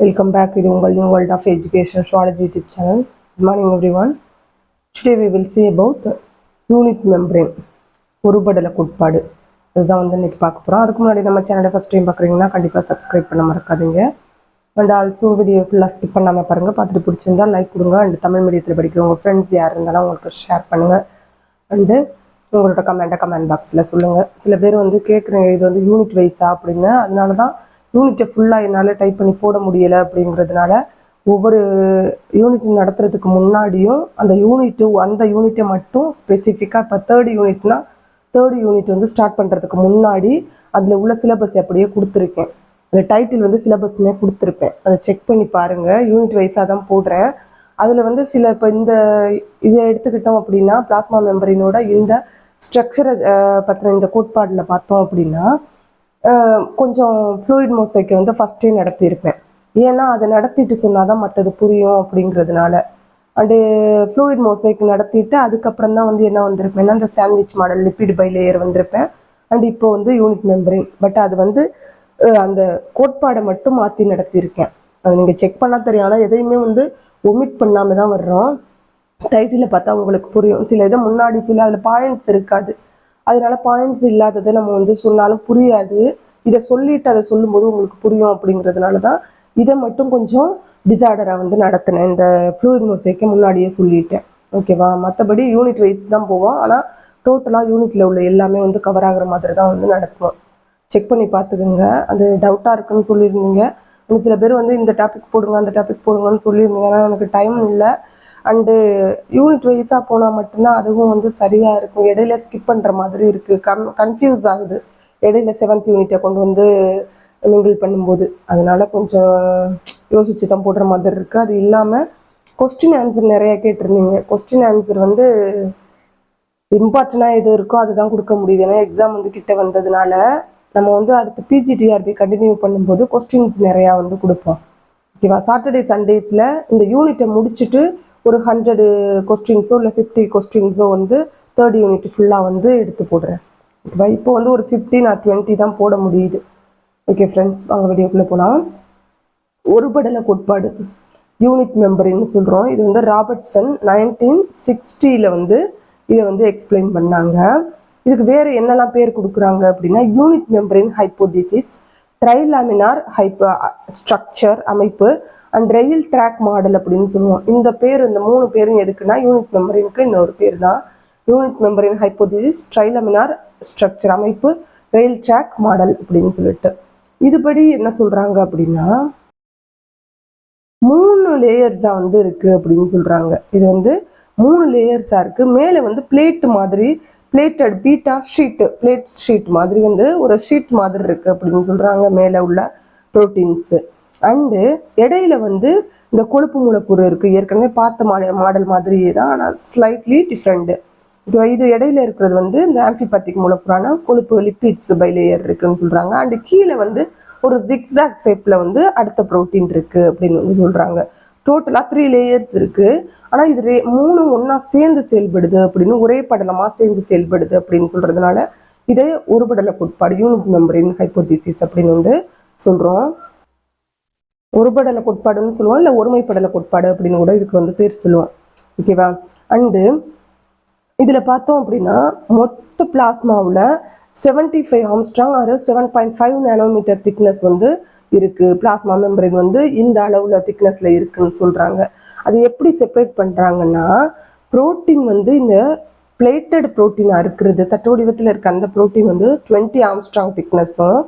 Welcome back இது உங்கள் new world of education strategy YouTube channel good morning everyone today we will see about unit membrane ஒருபடலை கோட்பாடு. அதுதான் வந்து இன்றைக்கி பார்க்க போகிறோம் அதுக்கு முன்னாடி நம்ம சேனலை ஃபஸ்ட் டைம் பார்க்குறீங்கன்னா கண்டிப்பாக சப்ஸ்கிரைப் பண்ண மறக்காதீங்க. அண்ட் ஆல்சோ வீடியோ ஃபுல்லாக ஸ்கிப் பண்ணாமல் பாருங்கள் பார்த்துட்டு பிடிச்சிருந்தா லைக் கொடுங்க. அண்ட் தமிழ் மீடியத்தில் படிக்கிற உங்கள் ஃப்ரெண்ட்ஸ் யார் இருந்தாலும் உங்களுக்கு ஷேர் பண்ணுங்கள் அண்டு உங்களோட கமெண்ட்டை கமெண்ட் பாக்ஸில் சொல்லுங்கள் சில பேர் வந்து கேட்குறீங்க இது வந்து யூனிட் வைஸா அப்படின்னு அதனால தான் யூனிட்டை ஃபுல்லாக என்னால் டைப் பண்ணி போட முடியலை அப்படிங்கிறதுனால ஒவ்வொரு யூனிட் நடத்துறதுக்கு முன்னாடியும் அந்த யூனிட்டு அந்த யூனிட்டை மட்டும் ஸ்பெசிஃபிக்காக இப்போ தேர்ட் யூனிட்னா தேர்ட் யூனிட் வந்து ஸ்டார்ட் பண்ணுறதுக்கு முன்னாடி அதில் உள்ள சிலபஸ் அப்படியே கொடுத்துருக்கேன். அந்த டைட்டில் வந்து சிலபஸ்மே கொடுத்துருப்பேன். அதை செக் பண்ணி பாருங்கள் யூனிட் வைஸாக தான் போடுறேன். அதில் வந்து சில இப்போ இந்த இதை எடுத்துக்கிட்டோம் அப்படின்னா பிளாஸ்மா மெம்பரினோட இந்த ஸ்ட்ரக்சரை பற்றின இந்த கோட்பாடில் பார்த்தோம் அப்படின்னா கொஞ்சம் ஃப்ளூயிட் மோசைக்கு வந்து ஃபஸ்ட்டே நடத்தியிருப்பேன். ஏன்னா அதை நடத்திட்டு சொன்னால் தான் மற்றது புரியும் அப்படிங்கிறதுனால. அண்டு ஃப்ளூயிட் மோசைக் நடத்திட்டு அதுக்கப்புறம் தான் வந்து என்ன வந்திருப்பேன்னா அந்த sandwich model lipid bilayer வந்திருப்பேன். அண்ட் இப்போ வந்து யூனிட் மெம்பரின் பட் அது வந்து அந்த கோட்பாடை மட்டும் மாற்றி நடத்தியிருக்கேன். அது நீங்கள் செக் பண்ணால் தெரியும். ஆனால் எதையுமே வந்து ஒமிட் பண்ணாமல் தான் வர்றோம். டைட்டிலில் பார்த்தா உங்களுக்கு புரியும். சில இதை முன்னாடி சொல்லி அதில் பாயிண்ட்ஸ் இருக்காது. அதனால பாயிண்ட்ஸ் இல்லாததை நம்ம வந்து சொன்னாலும் புரியாது. இதை சொல்லிட்டு அதை சொல்லும்போது உங்களுக்கு புரியும் அப்படிங்கிறதுனால தான் இதை மட்டும் கொஞ்சம் டிசார்டராக வந்து நடத்தினேன். இந்த ஃப்ளூயிட் மோசைக்கு முன்னாடியே சொல்லிட்டேன். ஓகேவா மற்றபடி யூனிட் வைஸ் தான் போவோம். ஆனால் டோட்டலாக யூனிட்டில் உள்ள எல்லாமே வந்து கவர் ஆகுற மாதிரி தான் வந்து நடத்துவோம். செக் பண்ணி பார்த்துக்குங்க. அது டவுட்டாக இருக்குன்னு சொல்லியிருந்தீங்க. இன்னும் சில பேர் வந்து இந்த டாபிக் போடுங்க அந்த டாபிக் போடுங்கன்னு சொல்லியிருந்தீங்க. ஆனால் எனக்கு டைம் இல்லை. அண்டு யூனிட் வைஸாக போனால் மட்டும்தான் அதுவும் வந்து சரியாக இருக்கும். இடையில ஸ்கிப் பண்ணுற மாதிரி இருக்குது கம் கன்ஃபியூஸ் ஆகுது. இடையில செவன்த் யூனிட்டை கொண்டு வந்து மிங்கிள் பண்ணும்போது. அதனால் கொஞ்சம் யோசிச்சு தான் போடுற மாதிரி இருக்குது அது இல்லாமல் கொஸ்டின் ஆன்சர் நிறையா கேட்டிருந்தீங்க. கொஸ்டின் ஆன்சர் வந்து இம்பார்ட்டண்டாக எது இருக்கோ அதுதான் கொடுக்க முடியுது. ஏன்னா எக்ஸாம் வந்து கிட்ட வந்ததுனால நம்ம வந்து அடுத்து பிஜிடிஆர்பி கண்டினியூ பண்ணும்போது கொஸ்டின்ஸ் நிறையா வந்து கொடுப்போம். ஓகேவா சாட்டர்டே சண்டேஸில் இந்த யூனிட்டை முடிச்சுட்டு ஒரு ஹண்ட்ரடு கொஸ்டின்ஸோ இல்லை ஃபிஃப்டி கொஸ்டின்ஸோ வந்து தேர்ட் யூனிட் ஃபுல்லாக வந்து எடுத்து போடுறேன். ஓகேவா இப்போ வந்து ஒரு ஃபிஃப்டி நான் டுவெண்ட்டி தான் போட முடியுது. ஓகே ஃப்ரெண்ட்ஸ் வாங்க வீடியோக்குள்ளே போகலாம் ஒருபடல கோட்பாடு. யூனிட் மெம்பரின்னு சொல்கிறோம் இது வந்து ராபர்ட்சன் நைன்டீன் சிக்ஸ்டியில் வந்து இதை வந்து எக்ஸ்பிளைன் பண்ணாங்க. இதுக்கு வேறு என்னெல்லாம் பேர் கொடுக்குறாங்க அப்படின்னா unit membrane hypothesis trilaminar hypo structure அமைப்பு அண்ட் ரெயில் ட்ராக் மாடல் அப்படின்னு சொல்லுவோம். இந்த பேர் இந்த மூணு பேரும் எதுக்குன்னா யூனிட் மெம்பரினுக்கு இன்னொரு பேர் தான் unit membrane hypothesis trilaminar structure அமைப்பு ரெயில் ட்ராக் மாடல் அப்படின்னு சொல்லிட்டு. இதுபடி என்ன சொல்கிறாங்க அப்படின்னா மூணு லேயர்ஸாக வந்து இருக்குது அப்படின்னு சொல்கிறாங்க இது வந்து மூணு லேயர்ஸாக இருக்குது மேலே வந்து பிளேட் மாதிரி plated beta sheet plate sheet மாதிரி வந்து ஒரு ஷீட் மாதிரி இருக்குது அப்படின்னு சொல்கிறாங்க மேலே உள்ள ப்ரோட்டீன்ஸு அண்டு இடையில வந்து இந்த கொழுப்பு மூலக்கூறு இருக்குது ஏற்கனவே பார்த்த மாடல் மாடல் மாதிரியே தான் ஆனால் ஸ்லைட்லி டிஃப்ரெண்ட்டு இப்போ இது இடையில இருக்கிறது வந்து இந்த ஆம்பிபத்திக் மூலக்கூறான கொழுப்பு லிப்பிட்ஸ் பைலேயர் இருக்குன்னு சொல்கிறாங்க அண்டு கீழே வந்து ஒரு ஜிக்ஸாக் ஷேப்பில் வந்து அடுத்த ப்ரோட்டீன் இருக்குது அப்படின்னு வந்து சொல்கிறாங்க டோட்டலாக த்ரீ லேயர்ஸ் இருக்குது ஆனால் இது ரே மூணு ஒன்றா சேர்ந்து செயல்படுது அப்படின்னு ஒரே படலமாக சேர்ந்து செயல்படுது அப்படின்னு சொல்கிறதுனால இதை ஒருபடல கோட்பாடு யூனிட் மெம்பரின் ஹைப்போதிசிஸ் அப்படின்னு வந்து சொல்கிறோம் ஒருபடல கோட்பாடுன்னு சொல்லுவோம் இல்லை ஒருமைப்படல கோட்பாடு அப்படின்னு கூட இதுக்கு வந்து பேர் சொல்லுவோம். ஓகேவா அண்டு இதில் பார்த்தோம் அப்படின்னா மொத்த பிளாஸ்மாவில் செவன்ட்டி ஃபைவ் ஆம்ஸ்ட்ராங் அது seven point five nanometre thickness வந்து இருக்குது பிளாஸ்மா மெம்பரின் வந்து இந்த அளவில் திக்னஸில் இருக்குன்னு சொல்கிறாங்க அது எப்படி செப்பரேட் பண்ணுறாங்கன்னா புரோட்டீன் வந்து இந்த பிளேட்டட் ப்ரோட்டீனாக இருக்கிறது. தட்டு வடிவத்தில் இருக்க அந்த புரோட்டீன் வந்து டுவெண்ட்டி ஆம்ஸ்ட்ராங் திக்னஸும்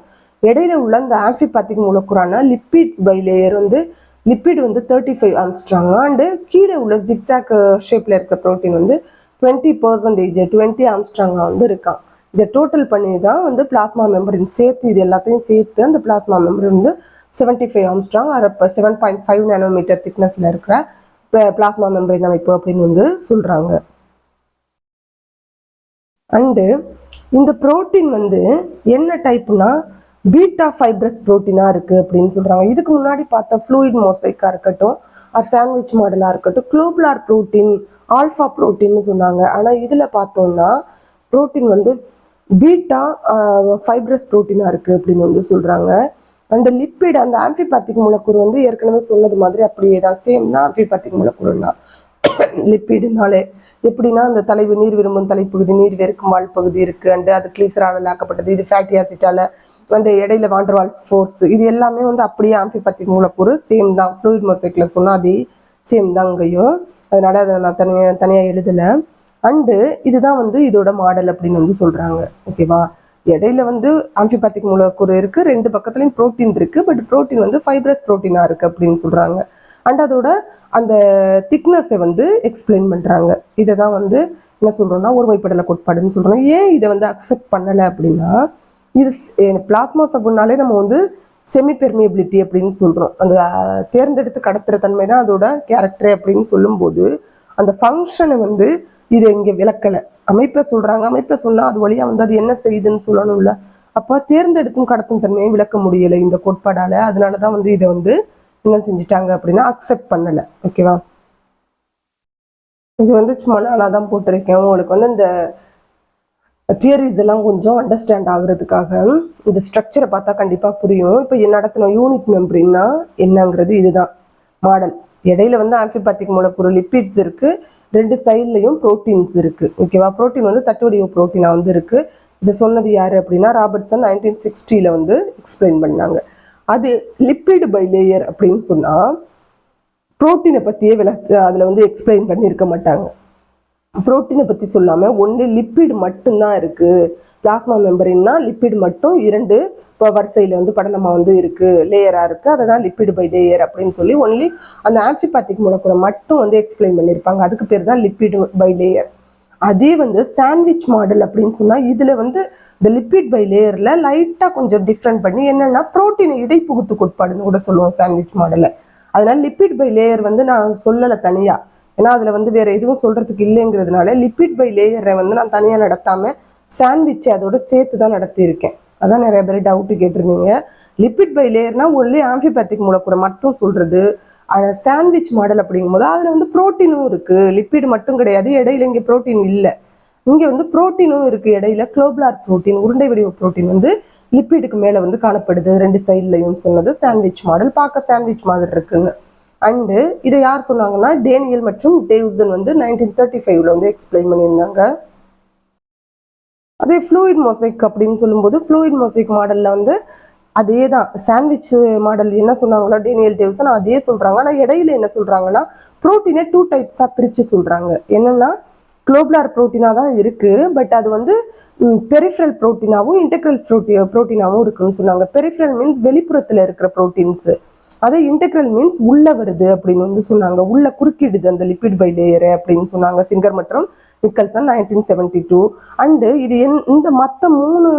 இடையில உள்ள இந்த ஆம்ஃபிபாத்திக் மூலக்கூறான லிப்பிட்ஸ் பை லேயர் வந்து லிப்பிட் வந்து தேர்ட்டி ஃபைவ் ஆம்ஸ்ட்ராங் அண்டு கீழே உள்ள ஜிக்ஸாக் ஷேப்பில் uh, இருக்கிற ப்ரோட்டீன் வந்து டுவெண்ட்டி பர்சன்டேஜ் டுவெண்ட்டி ஆம்ஸ்ட்ராங்காக வந்து இருக்கான். இதை டோட்டல் பண்ணி தான் வந்து பிளாஸ்மா மெம்பரின் சேர்த்து இது எல்லாத்தையும் சேர்த்து அந்த பிளாஸ்மா மெம்பரின் வந்து செவன்ட்டி ஃபைவ் ஆம்ஸ்ட்ராங் அப்போ செவன் பாயிண்ட் ஃபைவ் நேனோமீட்டர் திக்னஸில் இருக்கிற பிளாஸ்மா மெம்பரின் அமைப்பு அப்படின்னு வந்து சொல்கிறாங்க அண்டு இந்த புரோட்டீன் வந்து என்ன டைப்னா பீட்டா ஃபைப்ரஸ் ப்ரோட்டீனாக இருக்குது அப்படின்னு சொல்கிறாங்க இதுக்கு முன்னாடி பார்த்த ஃப்ளூயிட் மோசைக்காக இருக்கட்டும் ஆர் சாண்ட்விச் மாடலாக இருக்கட்டும் குளோபுலார் ப்ரோட்டீன் ஆல்ஃபா ப்ரோட்டீன்னு சொன்னாங்க. ஆனால் இதில் பார்த்தோம்னா ப்ரோட்டீன் வந்து பீட்டா ஃபைப்ரஸ் ப்ரோட்டீனாக இருக்குது அப்படின்னு வந்து சொல்கிறாங்க அண்ட் லிப்பிட் அந்த ஆம்பிபாத்திக் மூலக்கூறு வந்து ஏற்கனவே சொன்னது மாதிரி அப்படியே தான் சேம் தான் ஆம்பிபாத்திக் மூலக்கூறுனா லிப்பிடுனாலே எப்படின்னா அந்த தலைவு நீர் விரும்பும் தலைப்பகுதி நீர் வெறுக்கும் வால் பகுதி இருக்கு. அண்டு அது கிளீசரால் ஆக்கப்பட்டது. இது ஃபேட்டி ஆசிட்டால அண்டு இடையில வாண்டர்வால்ஸ் ஃபோர்ஸ் இது எல்லாமே வந்து அப்படியே ஆம்பிபாத்திக் மூலக்கூறு சேம் தான். ஃப்ளூயிட் மொசைக்கில் சொன்னா அதே சேம் தான் அங்கேயும். அதனால அதை நான் தனியாக தனியாக எழுதலை. அண்டு இதுதான் வந்து இதோட மாடல் அப்படின்னு வந்து சொல்கிறாங்க ஓகேவா இடையில வந்து ஆம்பிபாத்திக் மூலக்கூறு இருக்கு ரெண்டு பக்கத்துலயும் புரோட்டீன் இருக்கு பட் ப்ரோட்டீன் வந்து ஃபைப்ரஸ் புரோட்டீனா இருக்கு அப்படின்னு சொல்றாங்க. அண்ட் அதோட அந்த திக்னஸை வந்து எக்ஸ்பிளைன் பண்றாங்க. இதை தான் வந்து என்ன சொல்றோம்னா ஒருமைப்படலை கோட்பாடுன்னு சொல்றோம். ஏன் இதை வந்து அக்செப்ட் பண்ணலை அப்படின்னா இது பிளாஸ்மா சபுனாலே நம்ம வந்து செமி பெர்மியபிலிட்டி அப்படின்னு சொல்றோம். அந்த தேர்ந்தெடுத்து கடத்துற தன்மை தான் அதோட கேரக்டர் அப்படின்னு சொல்லும்போது அந்த ஃபங்க்ஷனை வந்து இது இங்கே விளக்கலை. அமைப்பை சொல்றாங்க. அமைப்பை சொன்னா அது வழியா வந்து அது என்ன செய்யுதுன்னு சொல்லணும்ல. அப்போ தேர்ந்தெடுத்தும் கடத்தும் தன்மையை விளக்க முடியலை இந்த கோட்பாடால. அதனால தான் வந்து இதை வந்து என்ன செஞ்சுட்டாங்க அப்படின்னா அக்செப்ட் பண்ணலை. ஓகேவா இது வந்து சும்மா நானாக தான் போட்டிருக்கேன். உங்களுக்கு வந்து இந்த தியரிஸ் எல்லாம் கொஞ்சம் அண்டர்ஸ்டாண்ட் ஆகுறதுக்காக இந்த ஸ்ட்ரக்சரை பார்த்தா கண்டிப்பாக புரியும். இப்போ நடத்தின யூனிட் மெம்பரின்னா என்னங்கிறது இதுதான். மாடல் இடையில வந்து ஆம்பிபாத்திக் மூலக்கூறு லிப்பிட்ஸ் இருக்கு. ரெண்டு சைட்லையும் புரோட்டீன்ஸ் இருக்கு. ஓகேவா புரோட்டீன் வந்து தட்டுவடிவ புரோட்டீனா வந்து இருக்கு. இதை சொன்னது யாரு அப்படின்னா ராபர்ட்சன் நைன்டீன் சிக்ஸ்டியில் வந்து எக்ஸ்பிளைன் பண்ணாங்க. அது லிப்பிட் பை லேயர் அப்படின்னு சொன்னா ப்ரோட்டீனை பற்றியே விள அதில் வந்து எக்ஸ்பிளைன் பண்ணியிருக்க மாட்டாங்க. புரோட்டீனை பற்றி சொல்லாமல் ஒன்று லிப்பிட் மட்டும்தான் இருக்குது பிளாஸ்மா மெம்பரின்னா லிப்பிட் மட்டும் இரண்டு இப்போ வரிசையில் வந்து படலமாக வந்து இருக்குது லேயராக இருக்குது அதை தான் லிப்பிட் பை லேயர் அப்படின்னு சொல்லி ஒன்லி அந்த ஆம்ஃபிபாத்திக் மூலக்கூறை மட்டும் வந்து எக்ஸ்பிளைன் பண்ணியிருப்பாங்க அதுக்கு பேர் தான் லிப்பிட் பை லேயர் அதே வந்து சாண்ட்விச் மாடல் அப்படின்னு சொன்னால் இதில் வந்து இந்த லிப்பிட் பை லேயரில் லைட்டாக கொஞ்சம் டிஃப்ரெண்ட் பண்ணி என்னென்னா புரோட்டீனை இடைப்புகுத்து கோட்பாடுன்னு கூட சொல்லுவோம் சாண்ட்விச் மாடலை அதனால் லிப்பிட் பை லேயர் வந்து நான் சொல்லலை தனியாக ஏன்னா அதில் வந்து வேறு எதுவும் சொல்கிறதுக்கு இல்லைங்கிறதுனால லிப்பிட் பை லேயரை வந்து நான் தனியாக நடத்தாமல் சாண்ட்விச் அதோட சேர்த்து தான் நடத்தியிருக்கேன். அதான் நிறைய பேர் டவுட்டு கேட்டிருந்தீங்க. லிப்பிட் பை லேயர்னா ஒன்லி ஆம்பிபாத்திக் மூலக்கூறை மட்டும் சொல்கிறது ஆனால் சாண்ட்விச் மாடல் அப்படிங்கும்போது அதில் வந்து புரோட்டீனும் இருக்குது லிப்பிட் மட்டும் கிடையாது இடையில இங்கே புரோட்டீன் இல்லை. இங்கே வந்து புரோட்டீனும் இருக்கு. இடையில குளோபுலார் புரோட்டீன் உருண்டை வடிவ புரோட்டீன் வந்து லிப்பிடுக்கு மேலே வந்து காணப்படுது. ரெண்டு சைட்லையும் சொன்னது சாண்ட்விச் மாடல் பார்க்க சாண்ட்விச் மாதிரி இருக்குன்னு. அண்டு இதை யார் சொன்னாங்கன்னா டேனியல் மற்றும் டேவ்சன் வந்து நைன்டீன் தேர்ட்டி ஃபைவ்ல வந்து எக்ஸ்பிளைன் பண்ணியிருந்தாங்க. அதே ஃப்ளூயிட் மொசைக் அப்படின்னு சொல்லும்போது ஃப்ளூயிட் மொசைக் மாடலில் வந்து அதே தான் சாண்ட்விச் மாடல் என்ன சொன்னாங்களோ டேனியல் டேவ்சன் அதே சொல்கிறாங்க ஆனால் இடையில என்ன சொல்கிறாங்கன்னா புரோட்டீனை டூ டைப்ஸாக பிரித்து சொல்கிறாங்க என்னென்னா குளோபுலார் ப்ரோட்டீனாக தான் இருக்குது பட் அது வந்து பெரிஃபரல் ப்ரோட்டீனாகவும் இன்டெக்ரல் ப்ரோட்டி ப்ரோட்டீனாகவும் இருக்குன்னு சொன்னாங்க. பெரிஃபரல் மீன்ஸ் வெளிப்புறத்தில் இருக்கிற ப்ரோட்டீன்ஸு அதே இன்டெக்ரல் மீன்ஸ் உள்ள வருது அப்படின்னு வந்து சொன்னாங்க. உள்ள குறுக்கிடுது அந்த லிப்பிட் பை லேயரை அப்படின்னு சொன்னாங்க சிங்கர் மற்றும் Nicolson nineteen seventy two and இது என் இந்த மற்ற மூணு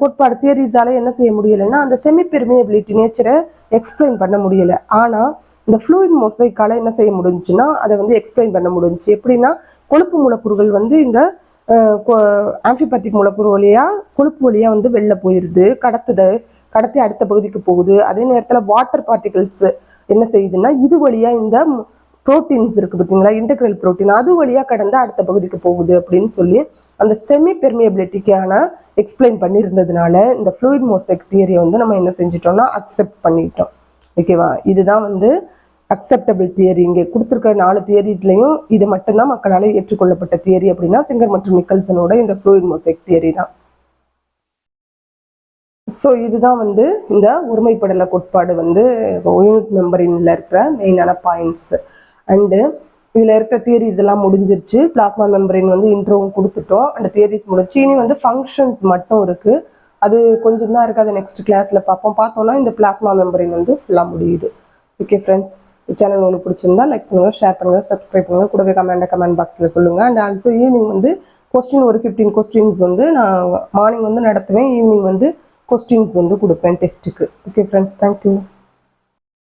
கோட்பாடு தியரிஸால என்ன செய்ய முடியலைன்னா அந்த செமி பெர்மியபிலிட்டி நேச்சரை எக்ஸ்பிளைன் பண்ண முடியலை. ஆனால் இந்த ஃப்ளூயிட் மொசைக்கால என்ன செய்ய முடிஞ்சுன்னா அதை வந்து எக்ஸ்பிளைன் பண்ண முடிஞ்சுச்சு. எப்படின்னா கொழுப்பு மூலக்கூறுகள் வந்து இந்த ஆம்பிபாத்திக் மூலக்கூறு வழியாக கொழுப்பு வழியாக வந்து வெளில போயிடுது கடத்துது கடத்தி அடுத்த பகுதிக்கு போகுது. அதே நேரத்தில் வாட்டர் பார்ட்டிகல்ஸ் என்ன செய்யுதுன்னா இது வழியா இந்த புரோட்டீன்ஸ் இருக்கு பார்த்தீங்களா இன்டெக்ரல் புரோட்டீன் அது வழியா கடந்து அடுத்த பகுதிக்கு போகுது அப்படின்னு சொல்லி அந்த செமி பெர்மியபிலிட்டிக்கான எக்ஸ்பிளைன் பண்ணியிருந்ததுனால இந்த ஃப்ளூயிட் மோசைக் தியரியை வந்து நம்ம என்ன செஞ்சிட்டோம்னா அக்செப்ட் பண்ணிட்டோம். ஓகேவா இதுதான் வந்து அக்செப்டபிள் தியரி இங்கே கொடுத்துருக்க நாலு தியரிஸ்லையும் இது மட்டும்தான் மக்களால் ஏற்றுக்கொள்ளப்பட்ட தியரி அப்படின்னா சிங்கர் மற்றும் நிக்கல்சனோட இந்த ஃப்ளூயிட் மோசைக் தியரி தான். ஸோ இதுதான் வந்து இந்த ஒருமைப்படலை கோட்பாடு வந்து யூனிட் மெம்பரின்ல இருக்கிற மெயினான பாயிண்ட்ஸ் அண்டு இதில் இருக்கிற தியரிஸ் எல்லாம் முடிஞ்சிருச்சு. பிளாஸ்மா மெம்பரின் வந்து இன்ட்ரோவும் கொடுத்துட்டோம். அந்த தியரிஸ் முடிஞ்சு இனி வந்து ஃபங்க்ஷன்ஸ் மட்டும் இருக்கு. அது கொஞ்சம் தான் இருக்குது அதை நெக்ஸ்ட் கிளாஸில் பார்ப்போம். பார்த்தோன்னா இந்த பிளாஸ்மா மெம்பரின் வந்து ஃபுல்லாக முடியுது. ஓகே ஃப்ரெண்ட்ஸ் சேனல் உங்களுக்கு பிடிச்சிருந்தா லைக் பண்ணுங்கள் ஷேர் பண்ணுங்கள் சப்ஸ்கிரைப் பண்ணுங்கள் கூடவே கமெண்ட் கமெண்ட் பாக்ஸில் சொல்லுங்க. அண்ட் ஆல்சோ ஈவினிங் வந்து கொஸ்டின் ஒரு ஃபிஃப்டீன் கொஸ்டின்ஸ் வந்து நான் மார்னிங் வந்து நடத்துவேன். ஈவினிங் வந்து கொஸ்டின்ஸ் வந்து கொடுப்பேன் டெஸ்ட்டுக்கு ஓகே ஃப்ரெண்ட்ஸ் தேங்க்யூ